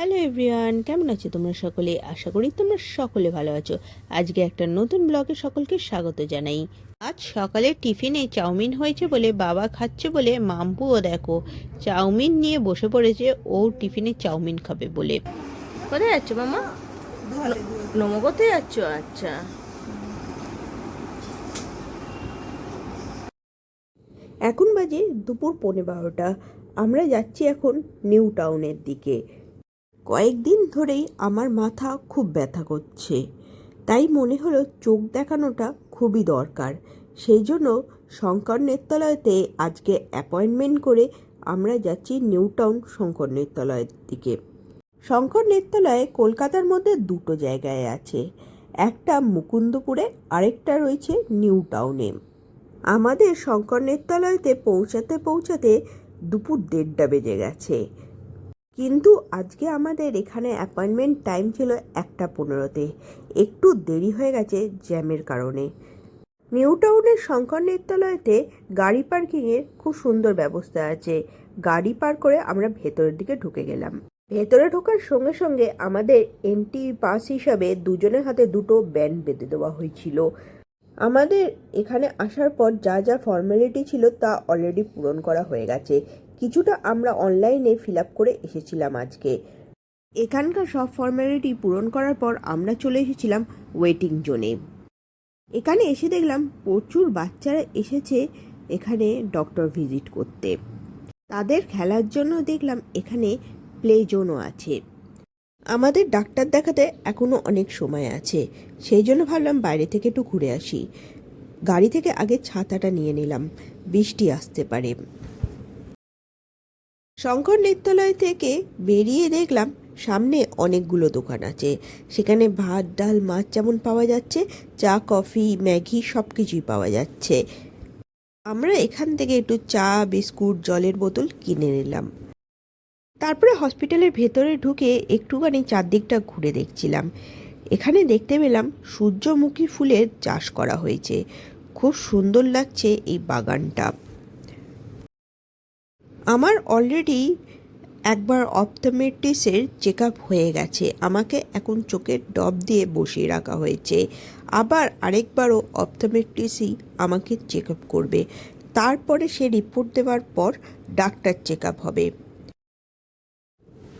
Hello everyone কেমন আছো তোমরা সকলে? আশা করি তোমরা সকলে ভালো আছো। আজকে একটা নতুন ব্লগে সকলকে স্বাগত জানাই। আজ সকালে টিফিনে চাউমিন হয়েছে বলে বাবা খাচ্ছে বলে মাম্পুও দেখো। চাউমিন নিয়ে বসে পড়েছে ও টিফিনে চাউমিন খাবে বলে। কোথায় যাচ্ছ মামা? নমো কোথায় যাচ্ছ? আচ্ছা। এখন বাজে দুপুর পৌনে বারোটা। আমরা যাচ্ছি এখন নিউ টাউনের দিকে। কয়েকদিন ধরেই আমার মাথা খুব ব্যথা করছে। তাই মনে হলো চোখ দেখানোটা খুবই দরকার। সেই জন্য শঙ্কর নেত্রালয়তে আজকে অ্যাপয়েন্টমেন্ট করে আমরা যাচ্ছি নিউ টাউন শঙ্কর নেত্রালয়ের দিকে। শঙ্কর নেত্রালয় কলকাতার মধ্যে দুটো জায়গায় আছে। একটা মুকুন্দপুরে, আরেকটা রয়েছে নিউ টাউনে। আমাদের শঙ্কর নেত্রালয়তে পৌঁছাতে পৌঁছাতে দুপুর দেড়টা বেজে গেছে। কিন্তু আজকে আমাদের এখানে অ্যাপয়েন্টমেন্ট টাইম ছিল একটা পনেরোতে। একটু দেরি হয়ে গেছে জ্যামের কারণে। নিউ টাউনের শঙ্কর নেত্রালয়তে গাড়ি পার্কিংয়ের খুব সুন্দর ব্যবস্থা আছে। গাড়ি পার করে আমরা ভেতরের দিকে ঢুকে গেলাম। ভেতরে ঢোকার সঙ্গে সঙ্গে আমাদের এন্ট্রি পাস হিসাবে দুজনের হাতে দুটো ব্যান্ড বেঁধে দেওয়া হয়েছিল। আমাদের এখানে আসার পর যা যা ফর্মালিটি ছিল তা অলরেডি পূরণ করা হয়ে গেছে। কিছুটা আমরা অনলাইনে ফিল আপ করে এসেছিলাম আজকে। এখানকার সব ফর্মালিটি পূরণ করার পর আমরা চলে এসেছিলাম ওয়েটিং জোনে এখানে এসে দেখলাম প্রচুর বাচ্চারা এসেছে এখানে ডক্টর ভিজিট করতে। তাদের খেলার জন্য দেখলাম এখানে প্লে জোনও আছে। আমাদের ডাক্তার দেখাতে এখনও অনেক সময় আছে, সেই জন্য ভাবলাম বাইরে থেকে একটু ঘুরে আসি। গাড়ি থেকে আগে ছাতাটা নিয়ে নিলাম, বৃষ্টি আসতে পারে। শঙ্কর নেত্রালয় থেকে বেরিয়ে দেখলাম সামনে অনেকগুলো দোকান আছে। সেখানে ভাত, ডাল, মাছ যেমন পাওয়া যাচ্ছে, চা, কফি, ম্যাগি সব কিছুই পাওয়া যাচ্ছে। আমরা এখান থেকে একটু চা, বিস্কুট, জলের বোতল কিনে নিলাম। তারপরে হসপিটালের ভেতরে ঢুকে একটুখানি চারদিকটা ঘুরে দেখছিলাম। এখানে দেখতে পেলাম সূর্যমুখী ফুলের চাষ করা হয়েছে। খুব সুন্দর লাগছে এই বাগানটা। আমার অলরেডি একবার অপথমেটিসের চেক আপ হয়ে গেছে। আমাকে এখন চোখের ডব দিয়ে বসিয়ে রাখা হয়েছে। আবার আরেকবারও অপথমেটিসই আমাকে চেক আপ করবে। তারপরে সে রিপোর্ট দেওয়ার পর ডাক্তার চেক আপ হবে।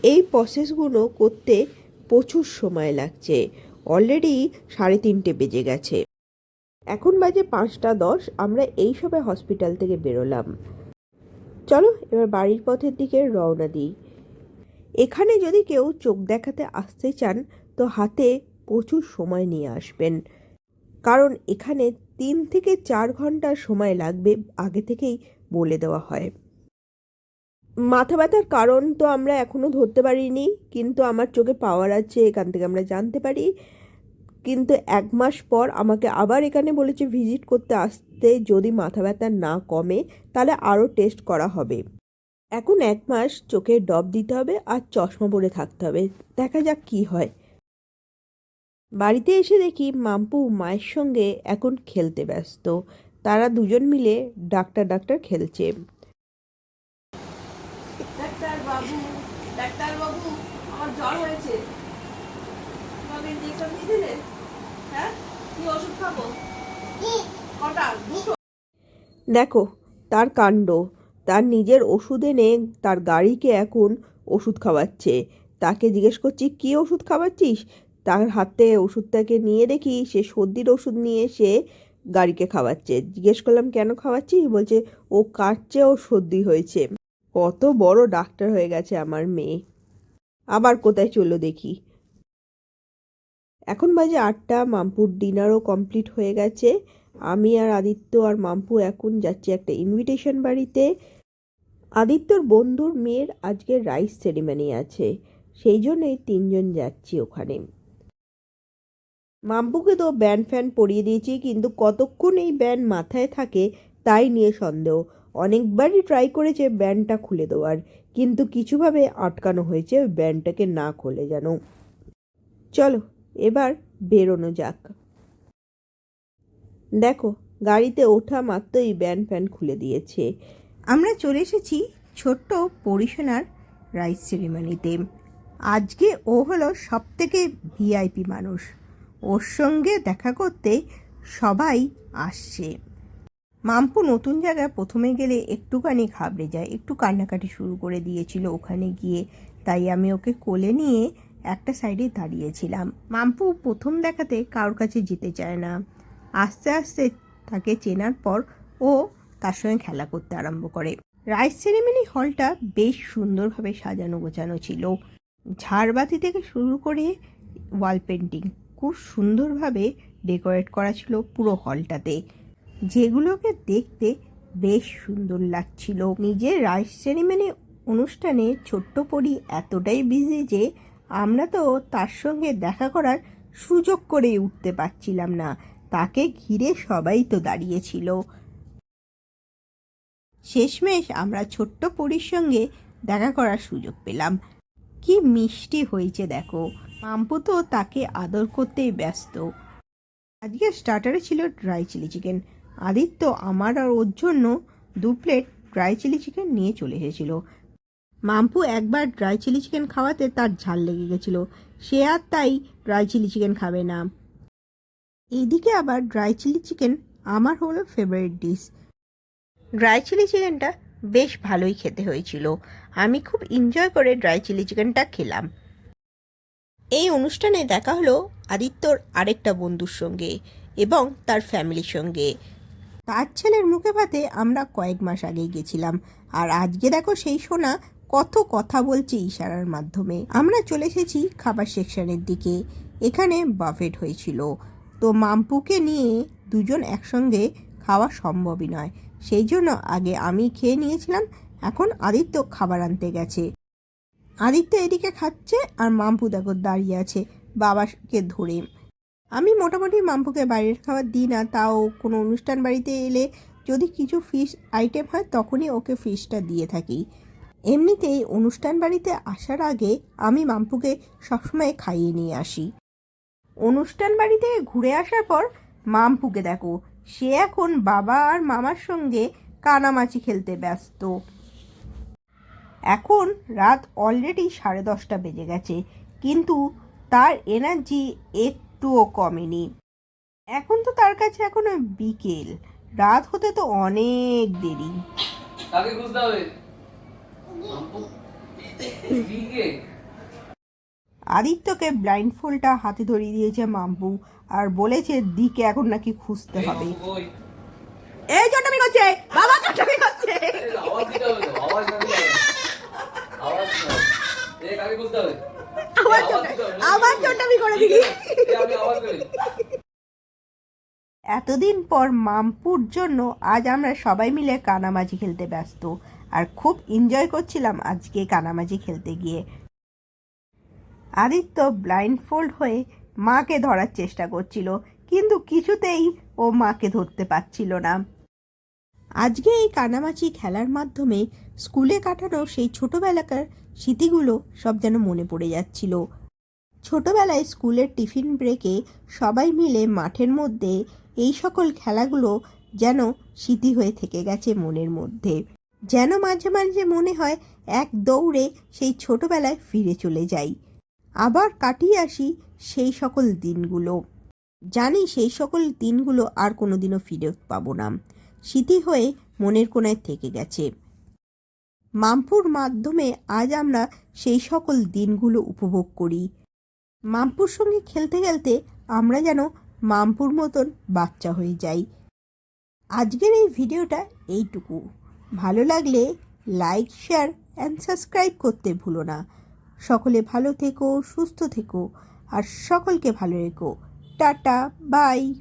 এই প্রসেসগুলো করতে প্রচুর সময় লাগছে। অলরেডি সাড়ে তিনটে বেজে গেছে। এখন বাজে পাঁচটা দশ, আমরা এই সবে হসপিটাল থেকে বেরোলাম। চলো এবার বাড়ির পথের দিকে রওনা দিই। এখানে যদি কেউ চোখ দেখাতে আসতে চান, তো হাতে প্রচুর সময় নিয়ে আসবেন। কারণ এখানে তিন থেকে চার ঘণ্টা সময় লাগবে, আগে থেকেই বলে দেওয়া হয়। মাথা ব্যথার কারণ তো আমরা এখনও ধরতে পারিনি, কিন্তু আমার চোখে পাওয়ার আছে, এখান থেকে আমরা জানতে পারি। কিন্তু এক মাস পর আমাকে আবার এখানে বলেছে ভিজিট করতে আসতে যদি মাথা ব্যথা না কমে, তাহলে আরও টেস্ট করা হবে। এখন এক মাস চোখে ডব দিতে হবে আর চশমা পরে থাকতে হবে। দেখা যাক কি হয়। বাড়িতে এসে দেখি মাম্পু মায়ের সঙ্গে এখন খেলতে ব্যস্ত। তারা দুজন মিলে ডাক্তার ডাক্তার খেলছে। ডাক্তার বাবু ডাক্তার বাবু, আমার জ্বর হয়েছে। দিয়ে হ্যাঁ? দেখো, তার কাণ্ড। তার নিজের ওষুধ এনে তার গাড়িকে এখন ওষুধ খাওয়াচ্ছে। তাকে জিজ্ঞেস করছি, কী ওষুধ খাওয়াচ্ছিস? তার হাতে ওষুধটাকে নিয়ে দেখি, সে সর্দির ওষুধ নিয়ে সে গাড়িকে খাওয়াচ্ছে। জিজ্ঞেস করলাম, কেন খাওয়াচ্ছিস? বলছে, ও কাটছে ও সর্দি হয়েছে। কত বড় ডাক্তার হয়ে গেছে আমার মেয়ে। আবার কোথায় চলল দেখি। এখন বাজে আটটা, মাম্পুর ডিনারও কমপ্লিট হয়ে গেছে। আমি আর আদিত্য আর মাম্পু এখন যাচ্ছি একটা ইনভিটেশন বাড়িতে। আদিত্যর বন্ধুর মেয়ের আজকে রাইস সেরিমনি আছে, সেই জন্যই তিনজন যাচ্ছি ওখানে। মাম্পুকে তো ব্যান্ড ফ্যান পরিয়ে দিয়েছি, কিন্তু কতক্ষণ এই ব্যান্ড মাথায় থাকে তাই নিয়ে সন্দেহ। অনেকবারই ট্রাই করেছে ব্যান্ডটা খুলে দেওয়ার, কিন্তু কিছুভাবে আটকানো হয়েছে ওই ব্যান্ডটাকে না খুলে যেন। চলো এবার বেরোনো যাক। দেখো, গাড়িতে ওঠা মাত্রই ব্যান ফ্যান খুলে দিয়েছে। আমরা চলে এসেছি ছোট্ট পরিশোনার রাইস সেরিমনিতে। আজকে ও হলো সব থেকে ভিআইপি মানুষ। ওর সঙ্গে দেখা করতে সবাই আসছে। মাম্পু নতুন জায়গায় প্রথমে গেলে একটুখানি ঘাবড়ে যায়, একটু কান্নাকাটি শুরু করে দিয়েছিল ওখানে গিয়ে। তাই আমি ওকে কোলে নিয়ে একটা সাইডে দাঁড়িয়েছিলাম। মাম্পু প্রথম দেখাতে কারোর কাছে যেতে চায় না। আস্তে আস্তে তাকে চেনার পর ও তার সঙ্গে খেলা করতে আরম্ভ করে। রাইস সেরেমনি হলটা বেশ সুন্দরভাবে সাজানো গোছানো ছিল। ঝাড়বাতি থেকে শুরু করে ওয়াল পেন্টিং খুব সুন্দরভাবে ডেকোরেট করা ছিল পুরো হলটাতে। যেগুলোকে দেখতে বেশ সুন্দর লাগছিল। নিজের রাইস সেরিমনি অনুষ্ঠানে ছোট্ট পরি এতটাই বিজি যে আমরা তো তার সঙ্গে দেখা করার সুযোগ করে উঠতে পারছিলাম না। তাকে ঘিরে সবাই তো দাঁড়িয়েছিল। শেষমেশ আমরা ছোট্ট পরির সঙ্গে দেখা করার সুযোগ পেলাম। কি মিষ্টি হয়েছে দেখো। মাম্পু তো তাকে আদর করতেই ব্যস্ত। আজকে স্টার্টারে ছিল ড্রাই চিলি চিকেন আদিত্য আমার আর ওর জন্য দু প্লেট ড্রাই চিলি চিকেন নিয়ে চলে এসেছিল। মাম্পু একবার ড্রাই চিলি চিকেন খাওয়াতে তার ঝাল লেগে গেছিল। সে আর তাই ড্রাই চিলি চিকেন খাবে না। এইদিকে আবার ড্রাই চিলি চিকেন আমার হলো ফেভারিট ডিশ ড্রাই চিলি চিকেনটা বেশ ভালোই খেতে হয়েছিল। আমি খুব এনজয় করে ড্রাই চিলি চিকেনটা খেলাম। এই অনুষ্ঠানে দেখা হলো আদিত্যর আরেকটা বন্ধুর সঙ্গে এবং তার ফ্যামিলির সঙ্গে। তার ছেলের মুখে ভাতে আমরা কয়েক মাস আগেই গেছিলাম। আর আজকে দেখো সেই সোনা কত কথা বলছে ইশারার মাধ্যমে। আমরা চলে এসেছি খাবার সেকশনের দিকে। এখানে বাফেট হয়েছিল। তো মাম্পুকে নিয়ে দুজন একসঙ্গে খাওয়া সম্ভবই নয়। সেই জন্য আগে আমি খেয়ে নিয়েছিলাম, এখন আদিত্য খাবার আনতে গেছে। আদিত্য এদিকে খাচ্ছে আর মাম্পু দেখো দাঁড়িয়ে আছে বাবাকে ধরে। আমি মোটামুটি মাম্পুকে বাইরের খাবার দিই না, তাও কোনো অনুষ্ঠান বাড়িতে এলে যদি কিছু ফিশ আইটেম হয় তখনই ওকে ফিশটা দিয়ে থাকি। এমনিতেই অনুষ্ঠান বাড়িতে আসার আগে আমি মাম্পুকে সবসময় খাইয়ে নিয়ে আসি। অনুষ্ঠান বাড়ি থেকে ঘুরে আসার পর মাম্পুকে দেখো, সে এখন বাবা আর মামার সঙ্গে কানামাছি খেলতে ব্যস্ত। এখন রাত অলরেডি সাড়ে দশটা বেজে গেছে, কিন্তু তার এনার্জি একটুও কমেনি। এখন তো তার কাছে এখন বিকেল, রাত হতে তো অনেক দেরি। কাকে খুঁজতে হবে। আদিত্যকে ব্লাইন্ড ফোলটা হাতে ধরিয়ে দিয়েছে মাম্পু আর বলেছে দিকে এখন নাকি খুঁজতে হবে। এই চটামি করছে বাবা চটামি করছে। আবার চটামি করে দিলি। এতদিন পর মামপুর জন্য আজ আমরা সবাই মিলে কানামাজি খেলতে ব্যস্ত। আর খুব এনজয় করছিলাম আজকে কানামাজি খেলতে গিয়ে। আদিত্য ব্লাইন্ডফোল্ড হয়ে মাকে ধরার চেষ্টা করছিল, কিন্তু কিছুতেই ও মাকে ধরতে পারছিল না। আজকে এই কানামাছি খেলার মাধ্যমে স্কুলে কাটানো সেই ছোটবেলাকার স্মৃতিগুলো সব যেন মনে পড়ে যাচ্ছিল। ছোটবেলায় স্কুলের টিফিন ব্রেকে সবাই মিলে মাঠের মধ্যে এই সকল খেলাগুলো যেন স্মৃতি হয়ে থেকে গেছে মনের মধ্যে। যেন মাঝে মাঝে মনে হয় এক দৌড়ে সেই ছোটবেলায় ফিরে চলে যাই। আবার কাটিয়ে আসি সেই সকল দিনগুলো। জানি সেই সকল দিনগুলো আর কোনোদিনও ফিরে পাবো না। স্মৃতি হয়ে মনের কোনায় থেকে গেছে। মামপুর মাধ্যমে আজ আমরা সেই সকল দিনগুলো উপভোগ করি। মামপুর সঙ্গে খেলতে খেলতে আমরা যেন মামপুর মতন বাচ্চা হয়ে যাই। আজকের এই ভিডিওটা এইটুকু। ভালো লাগলে লাইক শেয়ার অ্যান্ড সাবস্ক্রাইব করতে ভুলো না। সকলে ভালো থেকো, সুস্থ থেকো, আর সকলকে ভালো রেখো। Tata bye